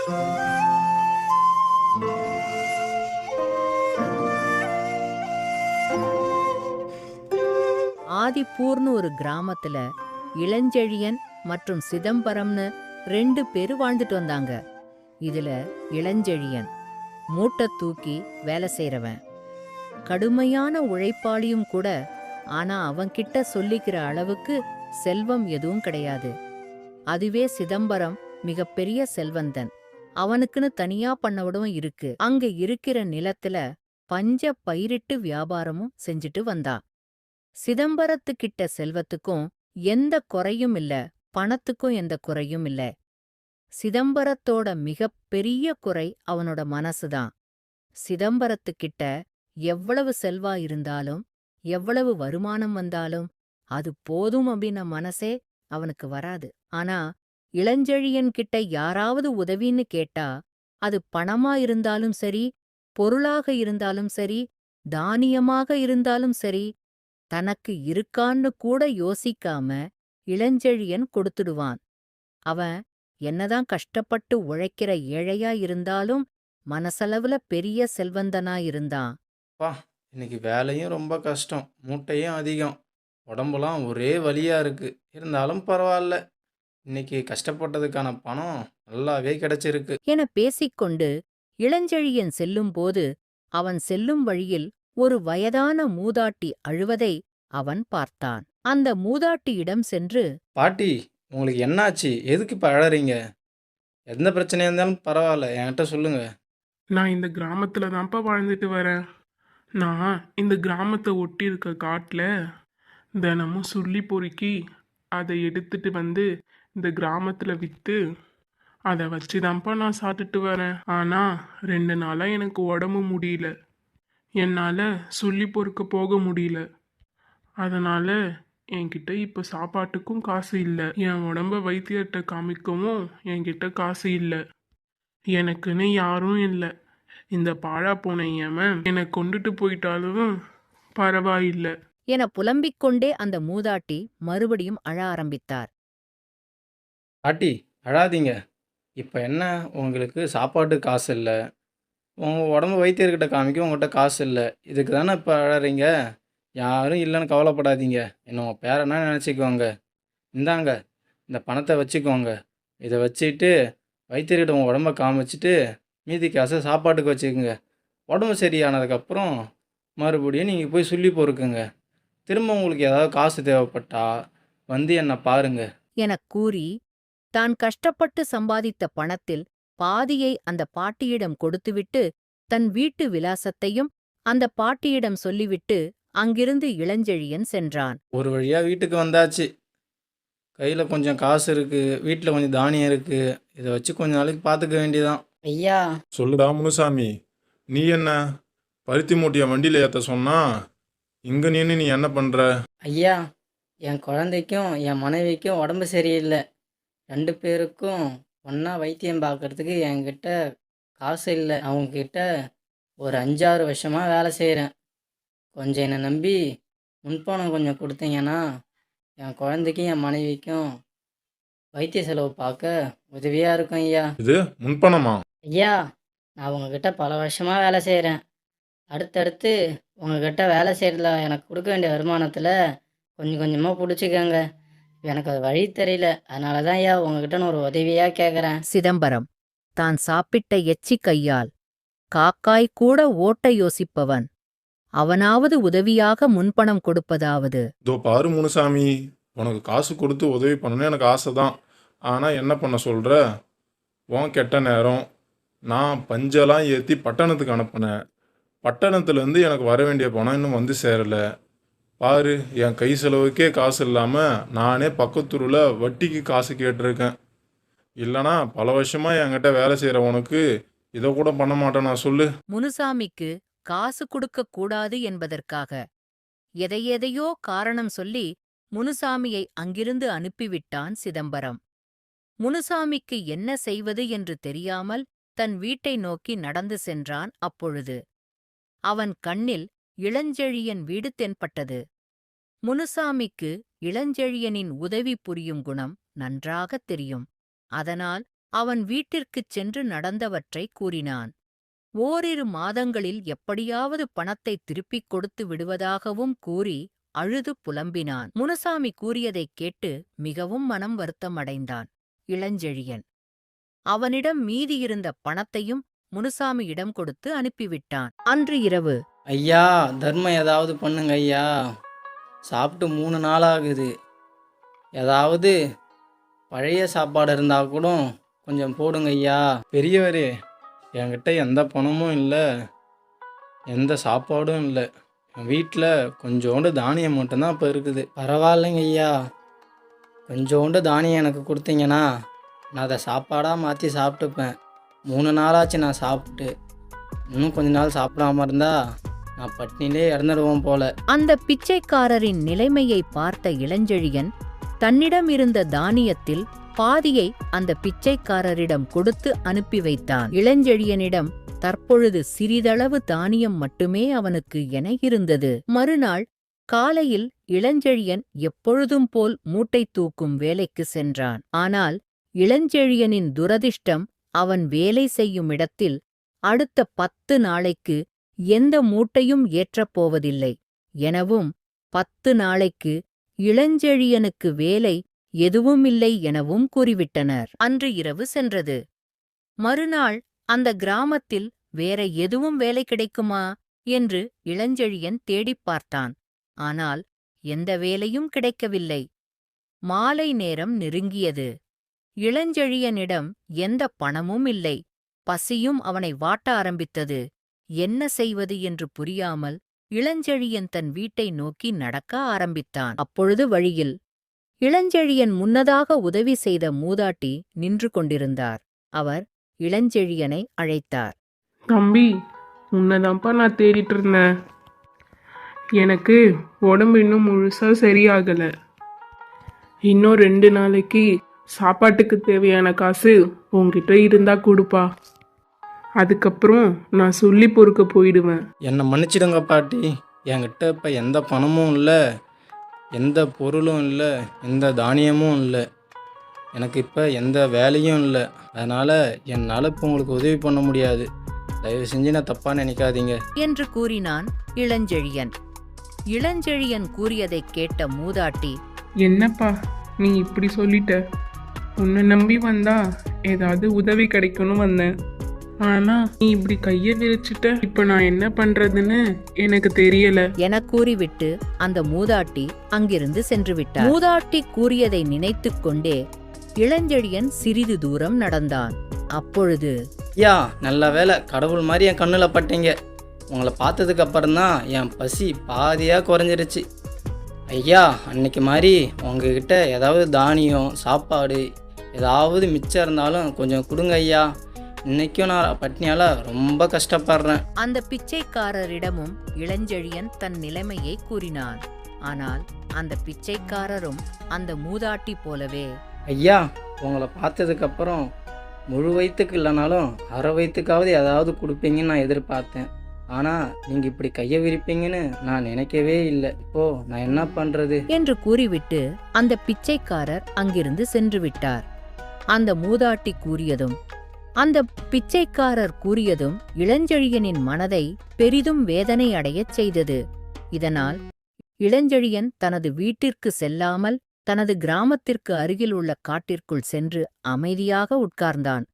ஆதிப்பூர்னு ஒரு கிராமத்துல இளஞ்செழியன் மற்றும் சிதம்பரம்னு ரெண்டு பேர் வாழ்ந்துட்டு வந்தாங்க. இதுல இளஞ்செழியன் மூட்டை தூக்கி வேலை செய்யறவன் கடுமையான உழைப்பாளியும் கூட ஆனா அவன்கிட்ட சொல்லிக்கிற அளவுக்கு செல்வம் எதுவும் கிடையாது. அதுவே சிதம்பரம் மிகப்பெரிய செல்வந்தன். அவனுக்குன்னு தனியா பண்ணவிடவும் இருக்கு. அங்க இருக்கிற நிலத்துல பஞ்ச பயிரிட்டு வியாபாரமும் செஞ்சுட்டு வந்தா. சிதம்பரத்துக்கிட்ட செல்வத்துக்கும் எந்த குறையும் இல்ல. பணத்துக்கும் எந்த குறையும் இல்ல. சிதம்பரத்தோட மிகப் பெரிய குறை அவனோட மனசுதான் சிதம்பரத்துக்கிட்ட எவ்வளவு செல்வா இருந்தாலும் எவ்வளவு வருமானம் வந்தாலும் அது போதும் அப்படின்ன மனசே அவனுக்கு வராது. ஆனா இளஞ்செழியன் கிட்ட யாராவது உதவின்னு கேட்டா அது பணமா இருந்தாலும் சரி பொருளாக இருந்தாலும் சரி தானியமாக இருந்தாலும் சரி தனக்கு இருக்கான்னு கூட யோசிக்காம இளஞ்செழியன் கொடுத்துடுவான். அவன் என்னதான் கஷ்டப்பட்டு உழைக்கிற ஏழையா இருந்தாலும் மனசளவுல பெரிய செல்வந்தனா இருந்தான். அப்பா இன்னைக்கு வேலையும் ரொம்ப கஷ்டம் மூட்டையும் அதிகம் உடம்புலாம் ஒரே வலியா இருக்கு இருந்தாலும் பரவாயில்ல. இன்னைக்கு கஷ்டப்பட்டதுக்கான பணம் நல்லாவே கிடைச்சிருக்கு. என பேசிக்கொண்டு இளஞ்செழியன் செல்லும்போது அவன் செல்லும் வழியில் ஒரு வயதான மூதாட்டி அழுவதை அவன் பார்த்தான். அந்த மூதாட்டியிடம் சென்று பாட்டி உங்களுக்கு என்னாச்சு? எதுக்கு இப்போ அழறீங்க? எந்த பிரச்சனையா இருந்தாலும் பரவாயில்ல என்கிட்ட சொல்லுங்க. நான் இந்த கிராமத்தில் தான்ப்பா வாழ்ந்துட்டு வரேன். நான் இந்த கிராமத்தை ஒட்டி இருக்க காட்டில் தினமும் சுள்ளி பொறுக்கி அதை எடுத்துட்டு வந்து இந்த கிராமத்தில் விற்று அதை வச்சு தான்ப்பா நான் சாப்பிட்டுட்டு வரேன். ஆனால் ரெண்டு நாளாக எனக்கு உடம்பு முடியல. என்னால் சொல்லி பொறுக்க போக முடியல. அதனால் என்கிட்ட இப்போ சாப்பாட்டுக்கும் காசு இல்லை. என் உடம்ப வைத்தியர்கிட்ட காமிக்கவும் என்கிட்ட காசு இல்லை. எனக்குன்னு யாரும் இல்லை. இந்த பாழா போன ஏமன் என்னை கொண்டுட்டு போயிட்டாலும் பரவாயில்லை. என புலம்பிக் கொண்டே அந்த மூதாட்டி மறுபடியும் அழ ஆரம்பித்தார். பாட்டி அழாதீங்க. இப்போ என்ன? உங்களுக்கு சாப்பாட்டு காசு இல்லை. உங்கள் உடம்பு வைத்தியர்கிட்ட காமிக்க உங்கள்கிட்ட காசு இல்லை. இதுக்கு தானே இப்போ அழறீங்க? யாரும் இல்லைன்னு கவலைப்படாதீங்க. என்ன உங்கள் பேரனா நினச்சிக்கோங்க இந்தாங்க இந்த பணத்தை வச்சுக்கோங்க. இதை வச்சுட்டு வைத்தியர்கிட்ட உங்கள் உடம்ப காமிச்சிட்டு மீதி காசை சாப்பாட்டுக்கு வச்சுக்கோங்க. உடம்பு சரியானதுக்கப்புறம் மறுபடியும் நீங்கள் போய் சொல்லி பொறுக்குங்க. திரும்ப உங்களுக்கு ஏதாவது காசு தேவைப்பட்டா வந்து என்னை பாருங்க. என கூறி தான் கஷ்டப்பட்டு சம்பாதித்த பணத்தில் பாதியை அந்த பாட்டியிடம் கொடுத்துவிட்டு தன் வீட்டு விலாசத்தையும் அந்த பாட்டியிடம் சொல்லிவிட்டு அங்கிருந்து இளஞ்செழியன் சென்றான். ஒரு வழியாக வீட்டுக்கு வந்தாச்சு. கையில் கொஞ்சம் காசு இருக்குது வீட்டில் கொஞ்சம் தானியம் இருக்குது இதை வச்சு கொஞ்ச நாளைக்கு பார்த்துக்க வேண்டியதான் ஐயா. சொல்லுடா முனுசாமி. நீ என்ன? பருத்தி மூட்டையை வண்டியில் ஏற்ற சொன்னா இங்கே நின்று நீ என்ன பண்ணுற ஐயா என் குழந்தைக்கும் என் மனைவிக்கும் உடம்பு சரியில்லை. ரெண்டு பேருக்கும் ஒன்றா வைத்தியம் பார்க்கறதுக்கு என்கிட்ட காசு இல்லை. அவங்கக்கிட்ட ஒரு அஞ்சாறு வருஷமாக வேலை செய்கிறேன் கொஞ்சம் என்னை நம்பி முன்பணம் கொஞ்சம் கொடுத்தீங்கன்னா என் குழந்தைக்கும் என் மனைவிக்கும் வைத்திய செலவு பார்க்க உதவியாக இருக்கும் ஐயா. இது முன்பணமா? ஐயா நான் உங்ககிட்ட பல வருஷமாக வேலை செய்கிறேன் அடுத்தடுத்து உங்ககிட்ட வேலை செய்கிறதுல எனக்கு கொடுக்க வேண்டிய வருமானத்தில் கொஞ்சம் கொஞ்சமாக பிடிச்சிக்கங்க. எனக்கு அது வழி தெரியல. அதனால தான் ஐயா உங்ககிட்ட நான் ஒரு உதவியாக கேட்குறேன் சிதம்பரம் தான் சாப்பிட்ட எச்சி கையால் காக்காய் கூட ஓட்ட யோசிப்பவன். அவனாவது உதவியாக முன்பணம் கொடுப்பதாவது. இதோ பாரு முனுசாமி உனக்கு காசு கொடுத்து உதவி பண்ணணும்னு எனக்கு ஆசை தான் ஆனால் என்ன பண்ண சொல்கிற உன் கெட்ட நேரம் நான் பஞ்செல்லாம் ஏற்றி பட்டணத்துக்கு அனுப்புனேன். பட்டணத்துலேருந்து எனக்கு வர வேண்டிய பணம் இன்னும் வந்து சேரலை. பாரு என் கை செலவுக்கே காசு இல்லாமல் நானே பக்கத்தூரில் வட்டிக்கு காசு கேட்டிருக்கேன். இல்லைனா பல வருஷமாக என்கிட்ட வேலை செய்கிறவனுக்கு இதை கூட பண்ண மாட்டேன் நான் சொல்லு. முனுசாமிக்கு காசு கொடுக்க கூடாது என்பதற்காக எதையெதையோ காரணம் சொல்லி முனுசாமியை அங்கிருந்து அனுப்பிவிட்டான் சிதம்பரம். முனுசாமிக்கு என்ன செய்வது என்று தெரியாமல் தன் வீட்டை நோக்கி நடந்து சென்றான் அப்பொழுது. அவன் கண்ணில் இளஞ்செழியன் வீடு தென்பட்டது. முனுசாமிக்கு இளஞ்செழியனின் உதவி புரியும் குணம் நன்றாகத் தெரியும். அதனால் அவன் வீட்டிற்குச் சென்று நடந்தவற்றை கூறினான். ஓரிரு மாதங்களில் எப்படியாவது பணத்தை திருப்பிக் கொடுத்து விடுவதாகவும் கூறி அழுது புலம்பினான். முனுசாமி கூறியதைக் கேட்டு மிகவும் மனம் வருத்தமடைந்தான். இளஞ்செழியன் அவனிடம் மீதியிருந்த பணத்தையும் முனுசாமியிடம் கொடுத்து அனுப்பிவிட்டான். அன்று இரவு ஐயா தர்மம் ஏதாவது பண்ணுங்க ஐயா. சாப்பிட்டு மூணு நாள் ஆகுது. ஏதாவது பழைய சாப்பாடு இருந்தால் கூட கொஞ்சம் போடுங்க ஐயா. பெரியவரே என்கிட்ட எந்த பணமும் இல்லை. எந்த சாப்பாடும் இல்லை. என் வீட்டில் கொஞ்சோண்டு தானியம் மட்டும்தான் இப்போ இருக்குது. பரவாயில்லைங்க ஐயா. கொஞ்சோண்டு தானியம் எனக்கு கொடுத்தீங்கன்னா நான் அதை சாப்பாடாக மாற்றி சாப்பிட்டுப்பேன். மூணு நாளாச்சு நான் சாப்பிட்டு. இன்னும் கொஞ்ச நாள் சாப்பிடாம இருந்தா நான் பட்னிலே இறந்துடுவோம் போல. அந்த பிச்சைக்காரரின் நிலைமையை பார்த்த இளஞ்செழியன் தன்னிடம் இருந்த தானியத்தில் பாதியை அந்த பிச்சைக்காரரிடம் கொடுத்து அனுப்பி வைத்தான். இளஞ்செழியனிடம் தற்பொழுது சிறிதளவு தானியம் மட்டுமே அவனுக்கு என இருந்தது. மறுநாள் காலையில் இளஞ்செழியன் எப்பொழுதும் போல் மூட்டை தூக்கும் வேலைக்கு சென்றான். ஆனால் இளஞ்செழியனின் துரதிர்ஷ்டம் அவன் வேலை செய்யும் இடத்தில் அடுத்த பத்து நாளைக்கு எந்த மூட்டையும் ஏற்றப் போவதில்லை. எனவும் பத்து நாளைக்கு இளஞ்செழியனுக்கு வேலை எதுவுமில்லை எனவும் கூறிவிட்டனர். அன்று இரவு சென்றது. மறுநாள் அந்த கிராமத்தில் வேற எதுவும் வேலை கிடைக்குமா? என்று இளஞ்செழியன் தேடிப் பார்த்தான். ஆனால் எந்த வேலையும் கிடைக்கவில்லை. மாலை நேரம் நெருங்கியது. இளஞ்செழியனிடம் எந்த பணமும் இல்லை. பசியும் அவனை வாட்ட ஆரம்பித்தது. என்ன செய்வது என்று புரியாமல் இளஞ்செழியன் தன் வீட்டை நோக்கி நடக்க ஆரம்பித்தான். அப்பொழுது வழியில் இளஞ்செழியன் முன்னதாக உதவி செய்த மூதாட்டி நின்று கொண்டிருந்தார். அவர் இளஞ்செழியனை அழைத்தார். தம்பி உன்னதான்ப்பா நான் தேடிட்டு இருந்தேன். எனக்கு உடம்பு இன்னும் முழுசாக சரியாகலை. இன்னும் ரெண்டு நாளைக்கு சாப்பாட்டுக்கு தேவையான காசு உங்ககிட்ட இருந்தா கொடுப்பா. அதுக்கப்புறம் நான் சொல்லி பொறுக்க போயிடுவேன். என்னை மன்னிச்சிடுங்க பாட்டி. என்கிட்ட இப்போ எந்த பணமும் இல்லை எந்த பொருளும் இல்லை எந்த தானியமும் இல்லை. எனக்கு இப்போ எந்த வேலையும் இல்லை. அதனால் என்னால் இப்போ உங்களுக்கு உதவி பண்ண முடியாது. தயவு செஞ்சு நான் தப்பாக நினைக்காதீங்க. என்று கூறினான் இளஞ்செழியன். இளஞ்செழியன் கூறியதைக் கேட்ட மூதாட்டி என்னப்பா நீ இப்படி சொல்லிட்ட? உன்னை நம்பி வந்தா ஏதாவது உதவி கிடைக்கும்னு வந்தேன். ஆனா நீ இப்படி கையை விரிச்சிட்ட இப்போ நான் என்ன பண்றதுன்னு எனக்கு தெரியல. எனக் கூறிவிட்டு அந்த மூதாட்டி அங்கிருந்து சென்று விட்டார் மூதாட்டி கூறியதை நினைத்துக் கொண்டே இளஞ்செழியன் சிறிது தூரம் நடந்தான். அப்பொழுது ஐயா நல்ல வேலை கடவுள் மாதிரி என் கண்ணில் பட்டீங்க. உங்களை பார்த்ததுக்கு அப்புறம் தான் என் பசி பாதியாக குறைஞ்சிருச்சு. ஐயா அன்னைக்கு மாதிரி உங்ககிட்ட ஏதாவது தானியம் சாப்பாடு ஏதாவது மிச்சம் இருந்தாலும் கொஞ்சம் கொடுங்க ஐயா. இன்னைக்கும் நான் பட்னியால் ரொம்ப கஷ்டப்படுறேன். அந்த பிச்சைக்காரரிடமும் இளஞ்செழியன் தன் நிலைமையை கூறினான் ஆனால் அந்த பிச்சைக்காரரும் அந்த மூதாட்டி போலவே ஐயா உங்களை பார்த்ததுக்கு அப்புறம் முழு வயிற்றுக்கு இல்லைனாலும் அரை வயிற்றுக்காவது ஏதாவது கொடுப்பீங்கன்னு நான் எதிர்பார்த்தேன். ஆனால் நீங்கள் இப்படி கையை விரிப்பீங்கன்னு நான் நினைக்கவே இல்லை. இப்போ நான் என்ன பண்ணுறது என்று கூறிவிட்டு அந்த பிச்சைக்காரர் அங்கிருந்து சென்று விட்டார். அந்த மூதாட்டி கூறியதும் அந்த பிச்சைக்காரர் கூறியதும் இளஞ்செழியனின் மனதை பெரிதும் வேதனை அடையச் செய்தது. இதனால் இளஞ்செழியன் தனது வீட்டிற்கு செல்லாமல் தனது கிராமத்திற்கு அருகில் உள்ள காட்டிற்குள் சென்று அமைதியாக உட்கார்ந்தான்.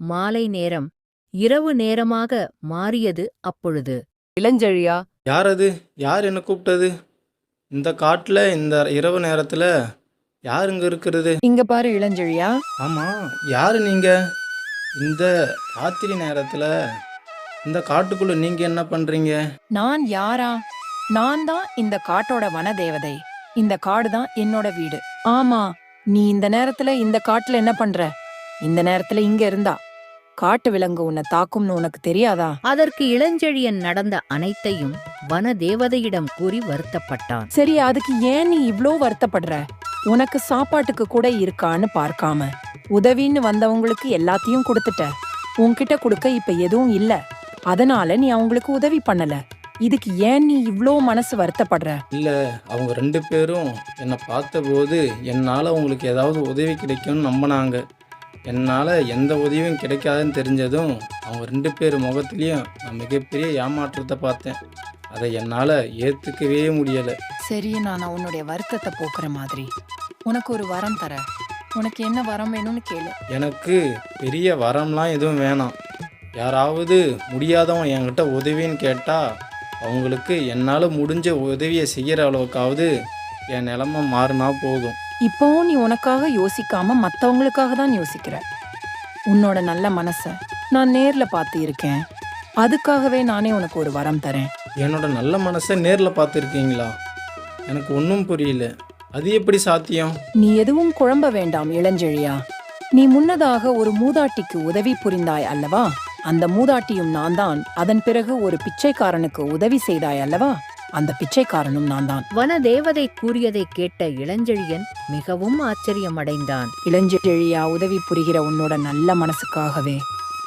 மாலை நேரம் இரவு நேரமாக மாறியது அப்பொழுது. இளஞ்செழியா யார் அது யார் என்ன கூப்பிட்டது? இந்த காட்டில் இந்த இரவு நேரத்தில் யார் இங்கே இருக்கிறது? இங்க பாரு இளஞ்செழியா. ஆமாம் யார் நீங்கள் இந்த ராத்திரி நேரத்தில் இந்த காட்டுக்குள்ளே நீங்கள் என்ன பண்ணுறீங்க நான் யாரா? நான் தான் இந்த காட்டோட வனதேவதை. இந்த காடு தான் என்னோட வீடு. ஆமா நீ இந்த நேரத்துல இந்த காட்டுல என்ன பண்ற? இந்த நேரத்துல இங்க இருந்தா. காட்டு விலங்கு உன்னை தாக்கும்னு உனக்கு தெரியாதா? அதற்கு இளஞ்செழியன் நடந்த அனைத்தையும் வனதேவதையிடம் கூறி வருத்தப்பட்டான். சரி அதுக்கு ஏன் நீ இவ்ளோ வருத்தப்படுற? உனக்கு சாப்பாட்டுக்கு கூட இருக்கான்னு பார்க்காம. உதவின்னு வந்தவங்களுக்கு எல்லாத்தையும் கொடுத்துட்ட. உன்கிட்ட கொடுக்க இப்ப எதுவும் இல்ல. அதனால நீ அவங்களுக்கு உதவி பண்ணல. இதுக்கு ஏன் நீ இவ்ளோ மனசு வருத்தப்படுற? இல்லை அவங்க ரெண்டு பேரும் என்னை பார்த்தபோது என்னால் உங்களுக்கு ஏதாவது உதவி கிடைக்கும்னு நம்பினாங்க. என்னால் எந்த உதவியும் கிடைக்காதுன்னு தெரிஞ்சதும் அவங்க ரெண்டு பேர் முகத்துலேயும் நான் மிகப்பெரிய ஏமாற்றத்தை பார்த்தேன். அதை என்னால் ஏற்றுக்கவே முடியலை. சரி நான் உன்னுடைய வருத்தத்தை போக்குற மாதிரி. உனக்கு ஒரு வரம் தர உனக்கு என்ன வரம் வேணும்னு கேளு. எனக்கு பெரிய வரம்லாம் எதுவும் வேணாம். யாராவது முடியாதவன் என்கிட்ட உதவின்னு கேட்டால் அவங்களுக்கு என்னால் முடிஞ்ச உதவியை செய்கிற அளவுக்காவது என் நிலமை மாறினா போதும். இப்போ நீ உனக்காக யோசிக்காம மத்தவங்களுக்காக தான் யோசிக்கிற. உன்னோட நல்ல மனச நான் நேர்ல பார்த்து இருக்கேன் அதுக்காகவே நானே உனக்கு ஒரு வரம் தரேன். என்னோட நல்ல மனசை நேரில் பார்த்துருக்கீங்களா? எனக்கு ஒன்றும் புரியல. அது எப்படி சாத்தியம்? நீ எதுவும் குழம்ப வேண்டாம் இளஞ்செழியா. நீ முன்னதாக ஒரு மூதாட்டிக்கு உதவி புரிந்தாய் அல்லவா? அந்த மூதாட்டியும் நான் தான் அதன் பிறகு ஒரு பிச்சைக்காரனுக்கு உதவி செய்தாய் அல்லவா? அந்த பிச்சைக்காரனும் நான் தான் வனதேவதை கூறியதை கேட்ட இளஞ்செழியன் மிகவும் ஆச்சரியமடைந்தான். இளஞ்செழியா உதவி புரிகிற உன்னோட நல்ல மனசுக்காகவே.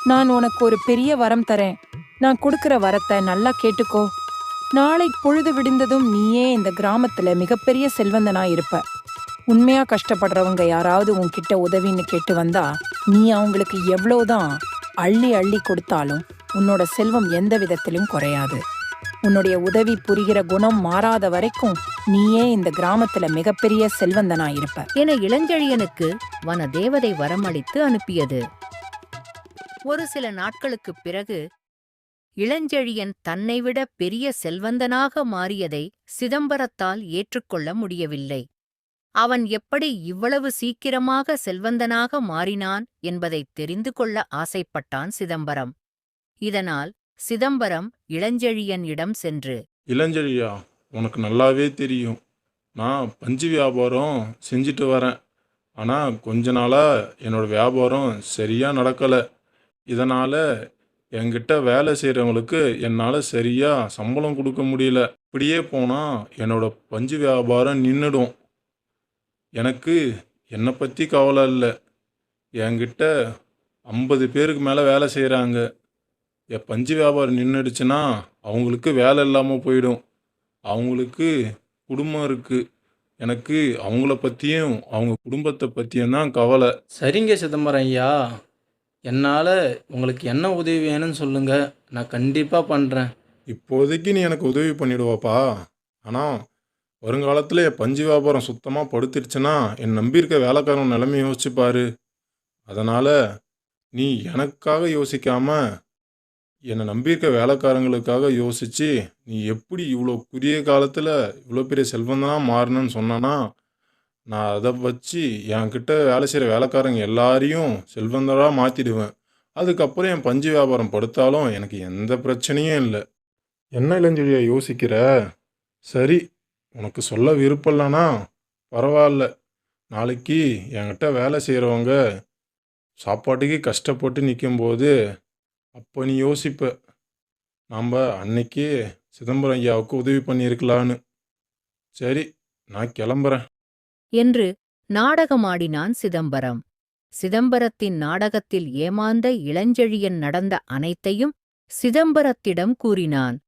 நான் உனக்கு ஒரு பெரிய வரம் தரேன். நான் கொடுக்கிற வரத்தை நல்லா கேட்டுக்கோ. நாளை பொழுது விடிந்ததும் நீயே இந்த கிராமத்துல மிகப்பெரிய செல்வந்தனா இருப்ப. உண்மையா கஷ்டப்படுறவங்க யாராவது உன்கிட்ட உதவின்னு கேட்டு வந்தா நீ அவங்களுக்கு எவ்வளவுதான் அள்ளி அள்ளி கொடுத்தாலும் உன்னோட செல்வம் எந்த விதத்திலும் குறையாது. உன்னுடைய உதவி புரிகிற குணம் மாறாத வரைக்கும் நீயே இந்த கிராமத்துல மிகப்பெரிய செல்வந்தனா இருப்ப. என இளஞ்செழியனுக்கு வனதேவதை வரமளித்து அனுப்பியது. ஒரு சில நாட்களுக்குப் பிறகு இளஞ்செழியன் தன்னைவிட பெரிய செல்வந்தனாக மாறியதை சிதம்பரத்தால் ஏற்றுக்கொள்ள முடியவில்லை. அவன் எப்படி இவ்வளவு சீக்கிரமாக செல்வந்தனாக மாறினான் என்பதைத் தெரிந்து கொள்ள ஆசைப்பட்டான் சிதம்பரம். இதனால் சிதம்பரம் இளஞ்செழியன் இடம் சென்று இளஞ்செழியா உனக்கு நல்லாவே தெரியும். நான் பஞ்சு வியாபாரம் செஞ்சுட்டு வரேன். ஆனால் கொஞ்ச நாளாக என்னோட வியாபாரம் சரியாக நடக்கலை. இதனால் என்கிட்ட வேலை செய்கிறவங்களுக்கு என்னால் சரியாக சம்பளம் கொடுக்க முடியல. இப்படியே போனால் என்னோட பஞ்சு வியாபாரம் நின்றுடும் எனக்கு என்னை பற்றி கவலை இல்லை. என்கிட்ட ஐம்பது பேருக்கு மேலே வேலை செய்கிறாங்க என் பஞ்சு வியாபாரம் நின்றுடுச்சுன்னா அவங்களுக்கு வேலை இல்லாமல் போயிடும். அவங்களுக்கு குடும்பம் இருக்குது எனக்கு அவங்கள பற்றியும் அவங்க குடும்பத்தை பற்றியும் தான் கவலை. சரிங்க சிதம்பரம் ஐயா. என்னால் உங்களுக்கு என்ன உதவி வேணும்னு சொல்லுங்கள் நான் கண்டிப்பாக பண்ணுறேன் இப்போதைக்கு நீ எனக்கு உதவி பண்ணிடுவாப்பா. ஆனால் வருங்காலத்தில் என் பஞ்சு வியாபாரம் சுத்தமாக படுத்துடுச்சுன்னா என் நம்பியிருக்க வேலைக்காரன் நிலைமை யோசிச்சுப்பாரு அதனால் நீ எனக்காக யோசிக்காம என்னை நம்பியிருக்க வேலைக்காரங்களுக்காக யோசிச்சு நீ எப்படி இவ்வளோ குறுகிய காலத்தில் இவ்வளோ பெரிய செல்வந்தனாக மாறணும்னு சொன்னானா நான் அதை வச்சு என்கிட்ட வேலை செய்கிற வேலைக்காரங்க எல்லாரையும் செல்வந்தராக மாற்றிடுவேன் அதுக்கப்புறம் என் பஞ்சு வியாபாரம் படுத்தாலும் எனக்கு எந்த பிரச்சனையும் இல்லை. என்ன இளஞ்செழியா யோசிக்கிற? சரி உனக்கு சொல்ல விருப்பம் இல்லைனா பரவாயில்ல. நாளைக்கு என்கிட்ட வேலை செய்கிறவங்க சாப்பாட்டுக்கு கஷ்டப்பட்டு நிற்கும்போது அப்போ நீ யோசிப்ப. நாம் அன்னைக்கே சிதம்பரம் ஐயாவுக்கு உதவி பண்ணியிருக்கலான்னு. சரி நான் கிளம்புறேன். என்று நாடகமாடினான் சிதம்பரம். சிதம்பரத்தின் நாடகத்தில் ஏமாந்த இளஞ்செழியன் நடந்த அனைத்தையும் சிதம்பரத்திடம் கூறினான்.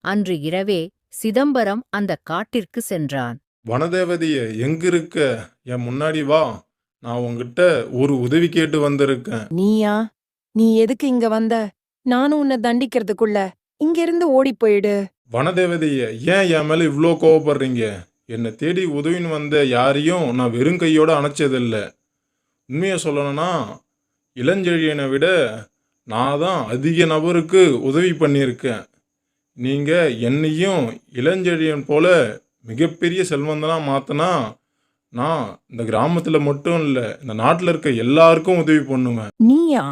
அன்று இரவே சிதம்பரம் அந்த காட்டிற்கு சென்றான். வனதேவதையே எங்க இருக்க என் முன்னாடி வா. நான் உங்ககிட்ட ஒரு உதவி கேட்டு வந்திருக்கேன். நீயா? நீ எதுக்கு இங்க வந்த? நானும் உன்னை தண்டிக்கிறதுக்குள்ள. இங்க இருந்து ஓடி போயிடு. வனதேவதையே ஏன் என் மேல இவ்வளோ கோவப்படுறீங்க? என்னை தேடி உதவின்னு வந்த யாரையும் நான் வெறும் கையோடு அணைச்சதில்ல. உண்மையை சொல்லணும்னா இளஞ்செழியனை விட நான் தான் அதிக நபருக்கு உதவி பண்ணியிருக்கேன். நீங்கள் என்னையும் இளஞ்செழியன் போல மிகப்பெரிய செல்வந்தனாக மாற்றினா நான் இந்த கிராமத்தில் மட்டும் இல்லை இந்த நாட்டில் இருக்க எல்லாருக்கும் உதவி பண்ணுவேன். நீயா?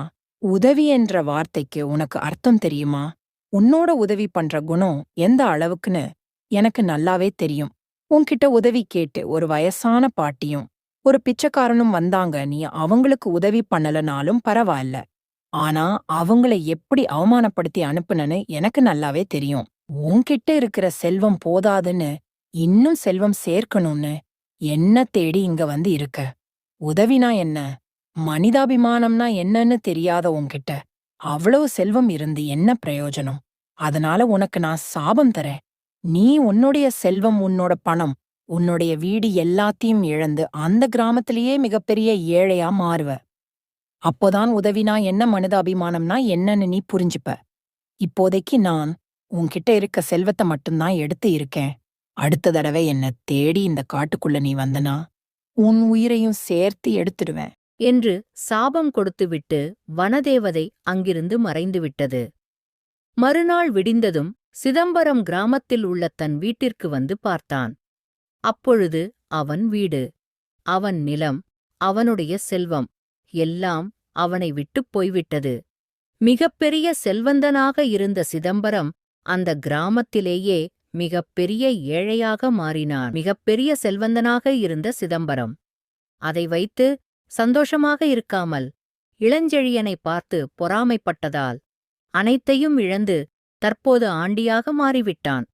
உதவி என்ற வார்த்தைக்கு உனக்கு அர்த்தம் தெரியுமா? உன்னோட உதவி பண்ற குணம் எந்த அளவுக்குன்னு எனக்கு நல்லாவே தெரியும். உன்கிட்ட உதவி கேட்டு ஒரு வயசான பாட்டியும் ஒரு பிச்சைக்காரனும் வந்தாங்க. நீ அவங்களுக்கு உதவி பண்ணலனாலும் பரவாயில்ல. ஆனா அவங்கள எப்படி அவமானப்படுத்தி அனுப்புனன்னு எனக்கு நல்லாவே தெரியும். உன்கிட்ட இருக்கிற செல்வம் போதாதுன்னு இன்னும் செல்வம் சேர்க்கணும்னு என்ன தேடி இங்க வந்து இருக்க? உதவினா என்ன? மனிதாபிமானம்னா என்னன்னு தெரியாத உன்கிட்ட அவ்வளவு செல்வம் இருந்து என்ன பிரயோஜனம்? அதனால உனக்கு நான் சாபம் தரேன். நீ உன்னுடைய செல்வம் உன்னோட பணம் உன்னுடைய வீடு எல்லாத்தையும் இழந்து அந்த கிராமத்திலேயே மிகப்பெரிய ஏழையா மாறுவ. அப்போதான் உதவினா என்ன மனிதாபிமானம்னா என்னன்னு நீ புரிஞ்சுப்ப. இப்போதைக்கு நான் உன்கிட்ட இருக்க செல்வத்தை மட்டும்தான் எடுத்து இருக்கேன். அடுத்த தடவை என்ன தேடி இந்த காட்டுக்குள்ள நீ வந்தனா உன் உயிரையும் சேர்த்து எடுத்துடுவேன். என்று சாபம் கொடுத்துவிட்டு வனதேவதை அங்கிருந்து மறைந்துவிட்டது. மறுநாள் விடிந்ததும் சிதம்பரம் கிராமத்தில் உள்ள தன் வீட்டிற்கு வந்து பார்த்தான். அப்பொழுது அவன் வீடு அவன் நிலம் அவனுடைய செல்வம் எல்லாம் அவனை விட்டுப் போய்விட்டது. மிகப்பெரிய செல்வந்தனாக இருந்த சிதம்பரம் அந்த கிராமத்திலேயே மிகப்பெரிய ஏழையாக மாறினான். மிகப்பெரிய செல்வந்தனாக இருந்த சிதம்பரம் அதை வைத்து சந்தோஷமாக இருக்காமல் இளஞ்செழியனை பார்த்து பொறாமைப்பட்டதால் அனைத்தையும் இழந்து தற்போது ஆண்டியாக மாறிவிட்டான்.